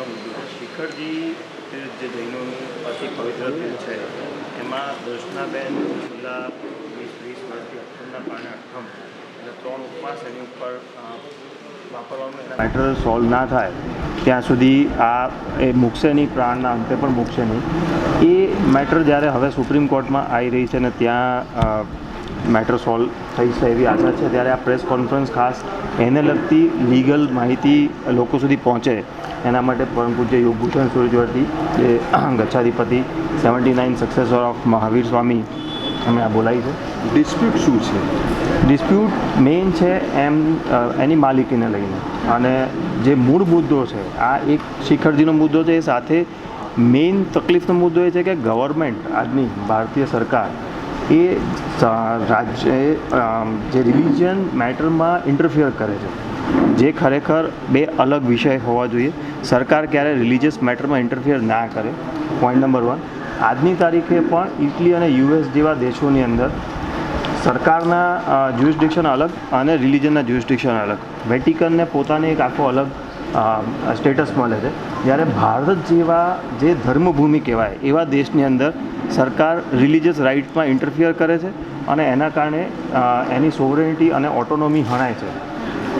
મહત્ત્વનો મુદ્દો છે. શિખરજી જે જૈનોનું અતિ પવિત્ર તીર્થ છે, એમાં દર્શનાબેન છેલ્લા વીસ વીસ વર્ષથી અઠમના પાણે અઠમ એટલે ત્રણ ઉપવાસ એની ઉપર વાપરવાનું મેટર સોલ્વ ના થાય, ત્યાં સુધી આ એ મૂકશે નહીં, પ્રાણના અંતે પણ મૂકશે નહીં. એ મેટર જ્યારે હવે સુપ્રીમ કોર્ટમાં આવી રહી છે ને ત્યાં મેટર સોલ્વ થઈ છે એવી આશા છે. ત્યારે આ પ્રેસ કોન્ફરન્સ ખાસ એને લગતી લીગલ માહિતી લોકો સુધી પહોંચે એના માટે પરમ પૂજ્ય યોગભૂષણ સુરજવર્તી જે ગચ્છાધિપતિ seventy nine successor of Mahavir Swami અમે આ બોલાવી છે. ડિસ્પ્યુટ શું છે? ડિસ્પ્યુટ મેઇન છે એમ એની માલિકીને લઈને. અને જે મૂળ મુદ્દો છે આ એક શિખરજીનો મુદ્દો છે એ સાથે મેઇન તકલીફનો મુદ્દો એ છે કે ગવર્મેન્ટ આજની ભારતીય સરકાર એ રાજ્ય જે રિલિજિયન મેટરમાં ઇન્ટરફિયર કરે છે. જે ખરેખર બે અલગ વિષય હોવા જોઈએ. સરકાર ક્યારે રિલિજિયસ મેટરમાં ઇન્ટરફિયર ના કરે. પોઈન્ટ નંબર વન આજની તારીખે પણ ઇટલી અને યુએસ જેવા દેશોની અંદર સરકારના જ્યુરિસ્ડિક્શન અલગ અને રિલિજનના જ્યુરિસ્ડિક્શન અલગ. વેટિકનને પોતાને એક આખો અલગ સ્ટેટસ મળે છે. જ્યારે ભારત જેવા જે ધર્મભૂમિ કહેવાય, એવા દેશની અંદર સરકાર રિલિજિયસ રાઇટ્સમાં ઇન્ટરફિયર કરે છે અને એના કારણે એની સોવરેનિટી અને ઓટોનોમી હણાય છે.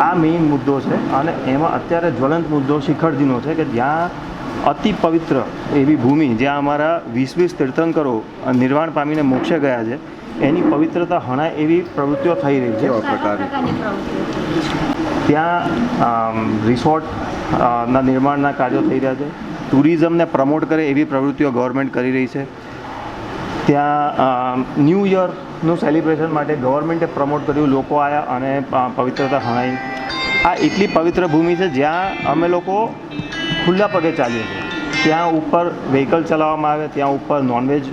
આ મેઇન મુદ્દો છે અને એમાં અત્યારે જ્વલંત મુદ્દો શિખરજીનો છે કે જ્યાં અતિ પવિત્ર એવી ભૂમિ જ્યાં અમારા વીસ વીસ તીર્થંકરો નિર્વાણ પામીને મોક્ષે ગયા છે એની પવિત્રતા હણાય એવી પ્રવૃત્તિઓ થઈ રહી છે. ત્યાં રિસોર્ટના રિસોર્ટ ના નિર્માણના કાર્યો થઈ રહ્યા છે. ટુરિઝમને પ્રમોટ કરે એવી પ્રવૃત્તિઓ ગવર્મેન્ટ કરી રહી છે. ત્યાં ન્યૂ યરનું સેલિબ્રેશન માટે ગવર્મેન્ટે પ્રમોટ કર્યું લોકો આવ્યા અને પવિત્રતા હણાઈ. આ એટલી પવિત્ર ભૂમિ છે જ્યાં અમે લોકો ખુલ્લા પગે ચાલીએ છીએ. ત્યાં ઉપર વ્હીકલ ચલાવવામાં આવે ત્યાં ઉપર નોનવેજ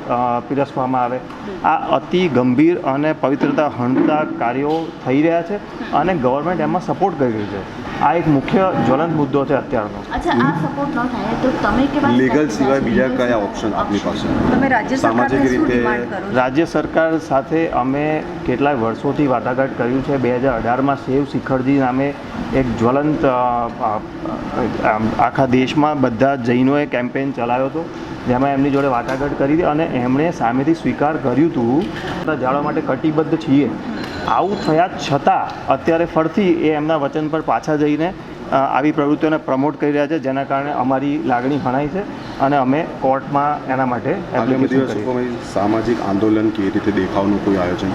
પીરસવામાં આવે. આ અતિ ગંભીર અને પવિત્રતા હણતા કાર્યો થઈ રહ્યા છે અને ગવર્મેન્ટ એમાં સપોર્ટ કરી રહી છે. આ એક મુખ્ય જ્વલંત મુદ્દો છે અત્યારનો. અચ્છા આ સપોર્ટ ન થાય તો તમે કેવા લીગલ સિવાય બીજા કયા ઓપ્શન આપની પાસે? તમે સામાજિક રીતે રાજ્ય સરકાર સાથે અમે કેટલાય વર્ષોથી વાટાઘાટ કર્યું છે. બે હજાર અઢારમાં સેવ શિખરજી નામે એક જ્વલંત આખા દેશમાં બધા જૈનોએ કેમ્પેન ચલાવ્યો હતો જેમાં એમની જોડે વાટાઘાટ કરી હતી અને એમણે સામેથી સ્વીકાર કર્યું હતું. જાળવા માટે કટિબદ્ધ છીએ. આવું થયા છતાં અત્યારે ફરતી એ એમના વચન પર પાછા જઈને આવી પ્રવૃત્તિઓને પ્રમોટ કરી રહ્યા છે જેના કારણે અમારી લાગણી હણાઈ છે અને અમે કોર્ટમાં એના માટે સામાજિક આંદોલન કેવી રીતે દેખાવનું કોઈ આયોજન?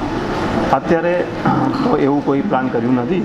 અત્યારે તો એવું કોઈ પ્લાન કર્યું નથી.